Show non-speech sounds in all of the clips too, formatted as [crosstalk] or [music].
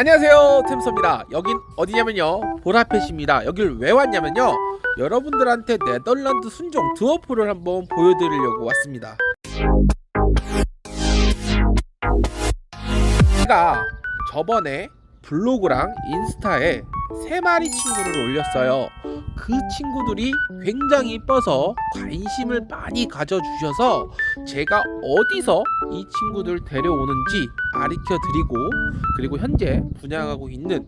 안녕하세요 템서입니다. 여긴 어디냐면요 보라펫입니다. 여길 왜 왔냐면요 여러분들한테 네덜란드 순종 드워프를 한번 보여드리려고 왔습니다. 제가 저번에 블로그랑 인스타에 세 마리 친구를 올렸어요 그 친구들이 굉장히 이뻐서 관심을 많이 가져주셔서 제가 어디서 이 친구들 데려오는지 가르쳐 드리고 그리고 현재 분양하고 있는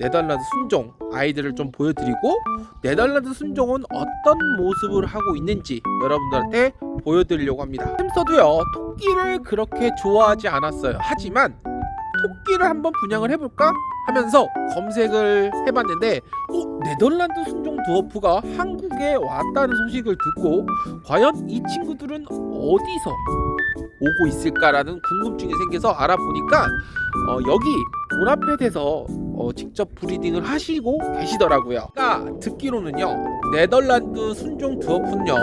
네덜란드 순종 아이들을 좀 보여드리고 네덜란드 순종은 어떤 모습을 하고 있는지 여러분들한테 보여드리려고 합니다. 햄스터도요 토끼를 그렇게 좋아하지 않았어요. 하지만 토끼를 한번 분양을 해볼까 하면서 검색을 해봤는데 어, 네덜란드 순종 드워프가 한국에 왔다는 소식을 듣고 과연 이 친구들은 어디서 오고 있을까라는 궁금증이 생겨서 알아보니까 어, 여기 보라펫에서 어, 직접 브리딩을 하시고 계시더라고요. 그러니까 듣기로는요 네덜란드 순종 드워프는요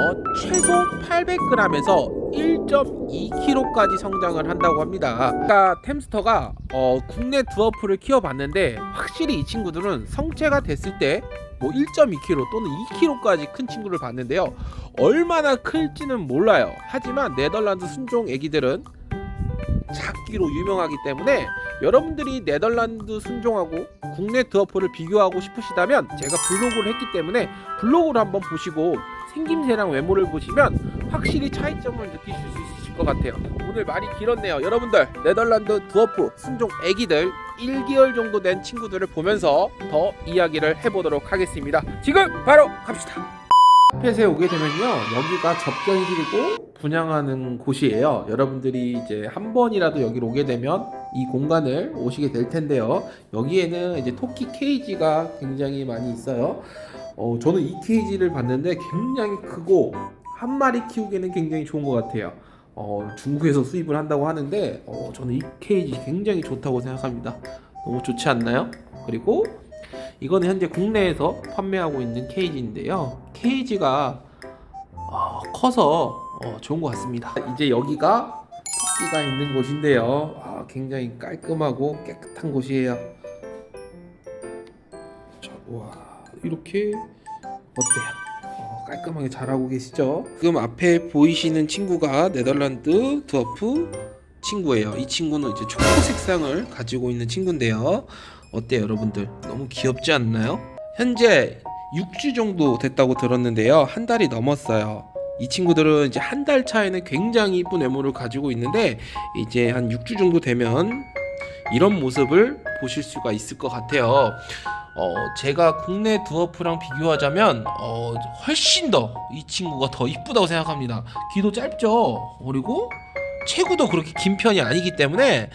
최소 800g에서 1.2kg까지 성장을 한다고 합니다. 그러니까 템스터가 어, 국내 드워프를 키워봤는데 확실히 이 친구들은 성체가 됐을 때 뭐 1.2kg 또는 2kg까지 큰 친구를 봤는데요. 얼마나 클지는 몰라요. 하지만 네덜란드 순종 애기들은 작기로 유명하기 때문에 여러분들이 네덜란드 순종하고 국내 드워프를 비교하고 싶으시다면 제가 블로그를 했기 때문에 블로그를 한번 보시고 생김새랑 외모를 보시면 확실히 차이점을 느끼실 수 있을 것 같아요. 오늘 말이 길었네요. 여러분들 네덜란드 드워프 순종 애기들 1개월 정도 된 친구들을 보면서 더 이야기를 해보도록 하겠습니다. 지금 바로 갑시다. 펫에 오게 되면요 여기가 접견실이고 분양하는 곳이에요 여러분들이 이제 한 번이라도 여기로 오게 되면 이 공간을 오시게 될 텐데요 여기에는 이제 토끼 케이지가 굉장히 많이 있어요 어, 저는 이 케이지를 봤는데 굉장히 크고 한 마리 키우기에는 굉장히 좋은 것 같아요 어, 중국에서 수입을 한다고 하는데 어, 저는 이 케이지 굉장히 좋다고 생각합니다 너무 좋지 않나요? 그리고 이거는 현재 국내에서 판매하고 있는 케이지인데요. 케이지가 어, 커서 어, 좋은 것 같습니다. 이제 여기가 토끼가 있는 곳인데요. 아, 굉장히 깔끔하고 깨끗한 곳이에요. 자, 와 이렇게 어때요? 어, 깔끔하게 잘하고 계시죠? 지금 앞에 보이시는 친구가 네덜란드 드워프 친구예요. 이 친구는 이제 초코 색상을 가지고 있는 친구인데요. 어때요, 여러분들? 너무 귀엽지 않나요? 현재 6주 정도 됐다고 들었는데요. 한 달이 넘었어요. 이 친구들은 이제 한 달 차에는 굉장히 이쁜 외모를 가지고 있는데 이제 한 6주 정도 되면 이런 모습을 보실 수가 있을 것 같아요. 어, 제가 국내 드워프랑 비교하자면 어, 훨씬 더 이 친구가 더 이쁘다고 생각합니다. 귀도 짧죠. 그리고 체구도 그렇게 긴 편이 아니기 때문에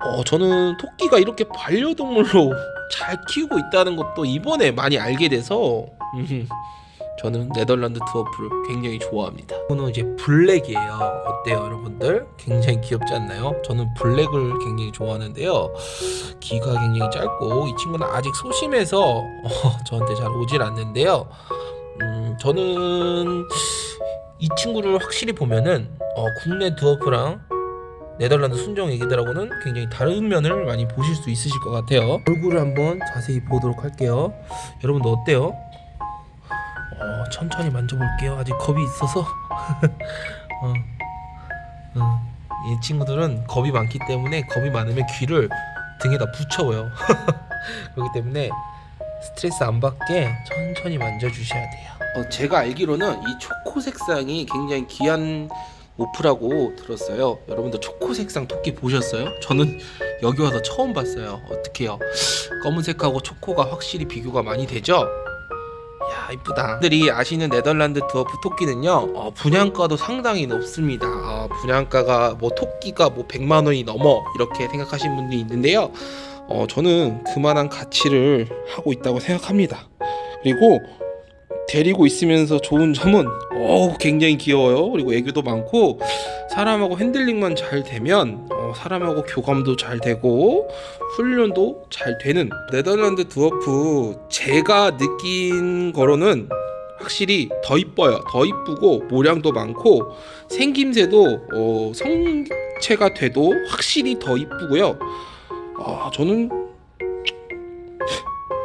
어, 저는 토끼가 이렇게 반려동물로 [laughs] 잘 키우고 있다는 것도 이번에 많이 알게 돼서 음, 저는 네덜란드 드워프를 굉장히 좋아합니다. 이거는 이제 블랙이에요. 어때요, 여러분들? 굉장히 귀엽지 않나요? 저는 블랙을 굉장히 좋아하는데요. 귀가 굉장히 짧고 이 친구는 아직 소심해서 어, 저한테 잘 오질 않는데요. 음, 저는 이 친구를 확실히 보면은 어, 국내 드워프랑 네덜란드 순정 애기들하고는 굉장히 다른 면을 많이 보실 수 있으실 것 같아요. 얼굴을 한번 자세히 보도록 할게요. 여러분도 어때요? 어, 천천히 만져볼게요. 아직 겁이 있어서. [laughs] 어, 어. 이 친구들은 겁이 많기 때문에 겁이 많으면 귀를 등에다 붙여요. [laughs] 그렇기 때문에 스트레스 안 받게 천천히 만져주셔야 돼요. 어, 제가 알기로는 이 초코 색상이 굉장히 귀한 모프라고 들었어요. 여러분들 초코 색상 토끼 보셨어요? 저는 여기 와서 처음 봤어요. 어떻게요? 검은색하고 초코가 확실히 비교가 많이 되죠? 야 이쁘다. 들이 아시는 네덜란드 드워프 토끼는요 어, 분양가도 상당히 높습니다. 어, 분양가가 뭐 토끼가 뭐 100만 원이 넘어 이렇게 생각하시는 분들이 있는데요. 어, 저는 그만한 가치를 하고 있다고 생각합니다. 그리고 데리고 있으면서 좋은 점은 어 굉장히 귀여워요. 그리고 애교도 많고 사람하고 핸들링만 잘 되면 어, 사람하고 교감도 잘 되고 훈련도 잘 되는 네덜란드 드워프 제가 느낀 거로는 확실히 더 이뻐요. 더 이쁘고 모량도 많고 생김새도 어, 성체가 돼도 확실히 더 이쁘고요. 아 저는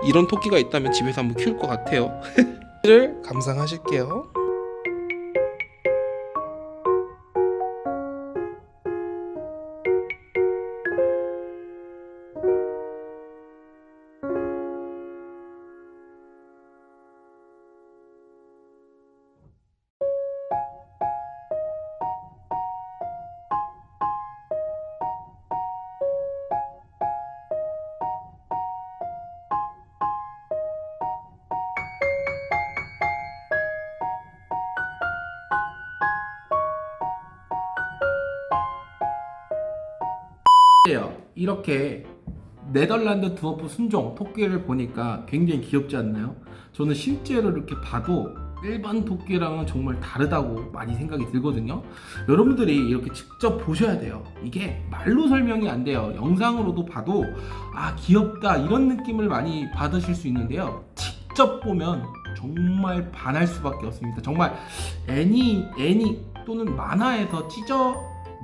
이런 토끼가 있다면 집에서 한번 키울 것 같아요. [laughs] 를 감상하실게요. 이렇게 네덜란드 두어프 순종 토끼를 보니까 굉장히 귀엽지 않나요? 저는 실제로 이렇게 봐도 일반 토끼랑은 정말 다르다고 많이 생각이 들거든요. 여러분들이 이렇게 직접 보셔야 돼요. 이게 말로 설명이 안 돼요. 영상으로도 봐도 아 귀엽다 이런 느낌을 많이 받으실 수 있는데요. 직접 보면 정말 반할 수밖에 없습니다. 정말 애니 애니 또는 만화에서 찢어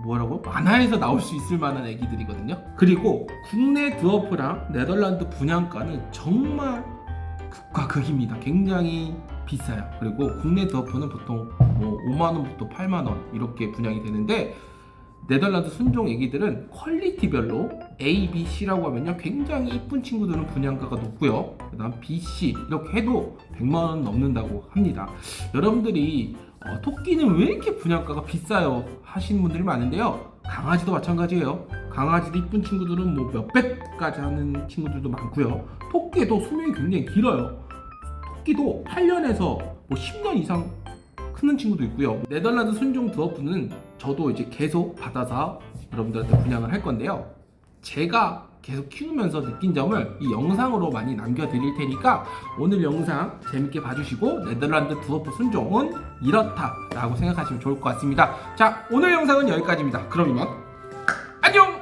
뭐라고? 만화에서 나올 수 있을 만한 애기들이거든요. 그리고 국내 드워프랑 네덜란드 분양가는 정말 극과 극입니다. 굉장히 비싸요. 그리고 국내 드워프는 보통 뭐 5만 원부터 8만 원 이렇게 분양이 되는데 네덜란드 순종 애기들은 퀄리티별로 A, B, C라고 하면요 굉장히 이쁜 친구들은 분양가가 높고요 그다음 B, C 이렇게 해도 100만 원 넘는다고 합니다 여러분들이 어, 토끼는 왜 이렇게 분양가가 비싸요? 하시는 분들이 많은데요. 강아지도 마찬가지예요. 강아지도 이쁜 친구들은 뭐 몇백까지 하는 친구들도 많고요. 토끼도 수명이 굉장히 길어요. 토끼도 8년에서 뭐 10년 이상 크는 친구도 있고요. 네덜란드 순종 드워프는 저도 이제 계속 받아서 여러분들한테 분양을 할 건데요. 제가 계속 키우면서 느낀 점을 이 영상으로 많이 남겨드릴 테니까 오늘 영상 재밌게 봐주시고 네덜란드 드워프 순종은 이렇다라고 생각하시면 좋을 것 같습니다. 자, 오늘 영상은 여기까지입니다. 그럼 이만